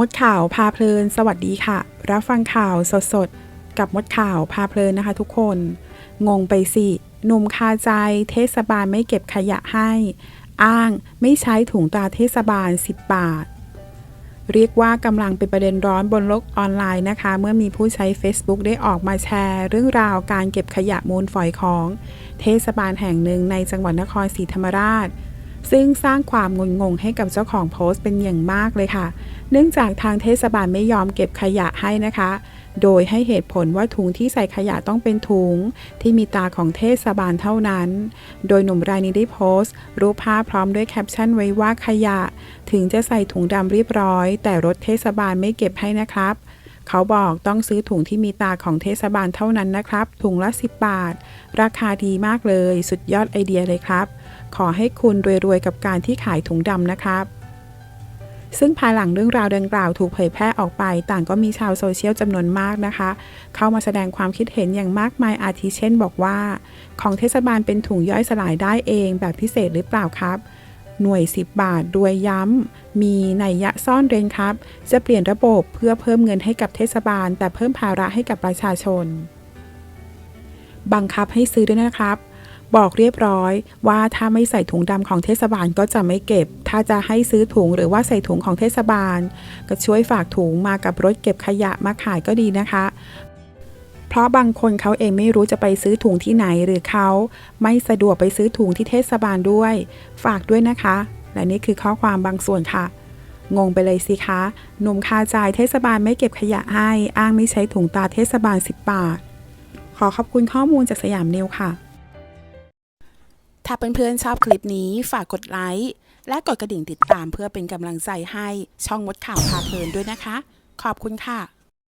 มดข่าวพาเพลิน สวัสดีค่ะ รับฟังข่าวสดๆกับมดข่าวพาเพลินนะคะทุกคน งงไปสิหนุ่มคาใจเทศบาลไม่เก็บขยะให้ อ้างไม่ใช้ถุงตาเทศบาล 10 บาท เรียกว่ากำลังเป็นประเด็นร้อนบนโลกออนไลน์นะคะ เมื่อมีผู้ใช้ Facebook ได้ออกมาแชร์ เรื่องราวการเก็บขยะมูลฝอยของ เทศบาลแห่งหนึ่งในจังหวัดนครศรีธรรมราช ซึ่งสร้างความงุนงงให้กับเจ้าของโพสต์เป็นอย่างมากเลยค่ะ เนื่องจากทางเทศบาลไม่ยอมเก็บขยะให้นะคะ โดยให้เหตุผลว่าถุงที่ใส่ขยะต้องเป็นถุง ที่มีตาของเทศบาลเท่านั้น โดยหนุ่มรายนี้ได้โพสต์ รูปภาพพร้อมด้วยแคปชั่นไว้ว่าขยะ ถึงจะใส่ถุงดำเรียบร้อย แต่รถเทศบาลไม่เก็บให้นะครับ เขาบอกต้องซื้อถุงที่มีตาของเทศบาลเท่านั้นนะครับ ถุงละ 10 บาท ราคาดีมากเลย สุดยอดไอเดียเลยครับ ขอให้คุณรวยๆกับการที่ขายถุงดำนะครับซึ่งภายหลังเรื่องราวดังกล่าวถูกเผยแพร่ออกไป ต่างก็มีชาวโซเชียลจำนวนมากนะคะ เข้ามาแสดงความคิดเห็นอย่างมากมายอาทิเช่น บอกว่า ของเทศบาลเป็นถุงย่อยสลายได้เองแบบพิเศษหรือเปล่าครับ หน่วย 10 บาทรวยย้ำ มีนัยยะซ่อนเร้นครับ จะเปลี่ยนระบบเพื่อเพิ่มเงินให้กับเทศบาล แต่เพิ่มภาระให้กับประชาชน บังคับให้ซื้อด้วยนะครับ บอกเรียบร้อยว่าถ้าไม่ใส่ถุงดำของเทศบาลก็จะไม่เก็บ ถ้าจะให้ซื้อถุงหรือว่าใส่ถุงของเทศบาล ก็ช่วยฝากถุงมากับรถเก็บขยะมาขายก็ดีนะคะ เพราะบางคนเขาเองไม่รู้จะไปซื้อถุงที่ไหนหรือเขาไม่สะดวกไปซื้อถุงที่เทศบาลด้วย ฝากด้วยนะคะ และนี่คือข้อความบางส่วนค่ะ งงไปเลยสิคะหนุ่มคาใจเทศบาลไม่เก็บขยะให้ อ้างไม่ใช้ถุงตาเทศบาล 10 บาท ขอขอบคุณข้อมูลจากสยามนิวค่ะ ถ้าเพื่อนๆชอบคลิปนี้ฝากกดไลค์และกดกระดิ่งติดตามเพื่อเป็นกำลังใจให้ช่องมดข่าวพาเพลินด้วยนะคะ ขอบคุณค่ะ